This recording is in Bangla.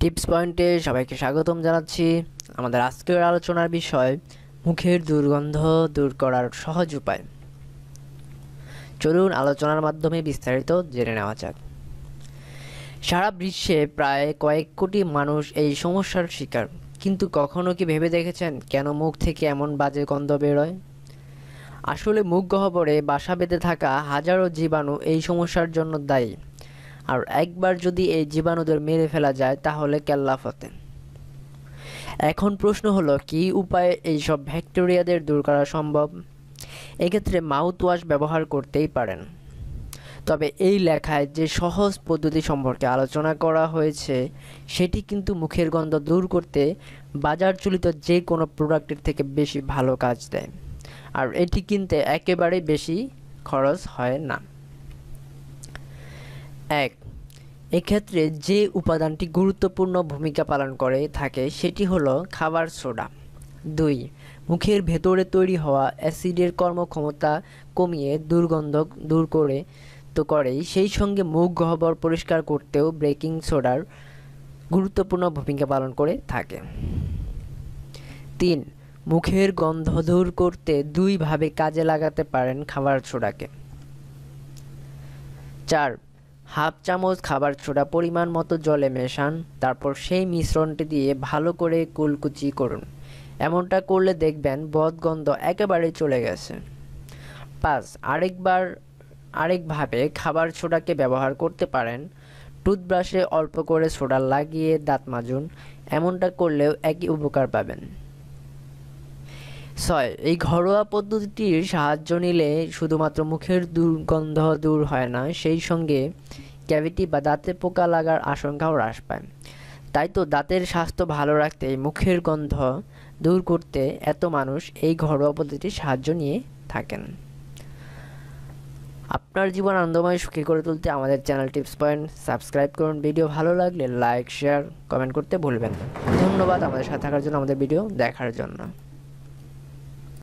টিপস পয়েন্টে সবাইকে স্বাগতম জানাচ্ছি। আমাদের আজকের আলোচনার বিষয়, মুখের দুর্গন্ধ দূর করার সহজ উপায়। চলুন আলোচনার মাধ্যমে বিস্তারিত জেনে নেওয়া যাক। সারা বিশ্বে প্রায় কয়েক কোটি মানুষ এই সমস্যার শিকার। কিন্তু কখনো কি ভেবে দেখেছেন কেন মুখ থেকে এমন বাজে গন্ধ বেরোয়? আসলে মুখ গহ্বরে বাসা বেঁধে থাকা হাজারো জীবাণু এই সমস্যার জন্য দায়ী। আর একবার যদি এই জীবাণুদের মেরে ফেলা যায়, তাহলে কেল্লাফতে এখন প্রশ্ন হলো, কি উপায়ে এইসব ব্যাকটেরিয়াদের দূর করা সম্ভব? এক্ষেত্রে মাউথ ওয়াশ ব্যবহার করতেই পারেন। তবে এই লেখায় যে সহজ পদ্ধতি সম্পর্কে আলোচনা করা হয়েছে, সেটি কিন্তু মুখের গন্ধ দূর করতে বাজার চলিত যে কোনো প্রোডাক্টের থেকে বেশি ভালো কাজ দেয়। আর এটি কিনতে একেবারে বেশি খরচ হয় না। এক। এক্ষেত্রে যে উপাদানটি গুরুত্বপূর্ণ ভূমিকা পালন করে, থাকে, সেটি হলো খাবার সোডা। দুই, মুখের ভেতরে তৈরি হওয়া অ্যাসিডের কর্মক্ষমতা কমিয়ে দুর্গন্ধ দূর করে তো করেই, সেই সঙ্গে মুখ গহ্বর পরিষ্কার করতেও বেকিং সোডার গুরুত্বপূর্ণ ভূমিকা পালন করে থাকে। তিন, মুখের গন্ধ দূর করতে দুইভাবে কাজে লাগাতে পারেন খাবার সোডাকে। চার হাফ চামচ খাবার সোডা পরিমাণ মতো জলে মেশান, তারপর সেই মিশ্রণটি দিয়ে ভালো করে কুলকুচি করুন। এমনটা করলে দেখবেন বদগন্ধ একেবারে চলে গেছে। পাঁচ, আরেকবার, আরেকভাবে খাবার সোডাকে ব্যবহার করতে পারেন। টুথব্রাশে অল্প করে সোডা লাগিয়ে দাঁত মাজুন। এমনটা করলেও একই উপকার পাবেন। ছয় এই ঘরোয়া পদ্ধতিটির সাহায্য নিলে শুধুমাত্র মুখের দুর্গন্ধ দূর হয় না, সেই সঙ্গে ক্যাভিটি বা দাঁতে পোকা লাগার আশঙ্কাও হ্রাস পায়। তাই তো দাঁতের স্বাস্থ্য ভালো রাখতে মুখের গন্ধ দূর করতে এত মানুষ এই ঘরোয়া পদ্ধতির সাহায্য নিয়ে থাকেন। আপনার জীবন আনন্দময়, সুখী করে তুলতে আমাদের চ্যানেল টিপস পয়েন্ট সাবস্ক্রাইব করুন। ভিডিও ভালো লাগলে লাইক, শেয়ার, কমেন্ট করতে ভুলবেন ধন্যবাদ আমাদের সাথে থাকার জন্য, আমাদের ভিডিও দেখার জন্য।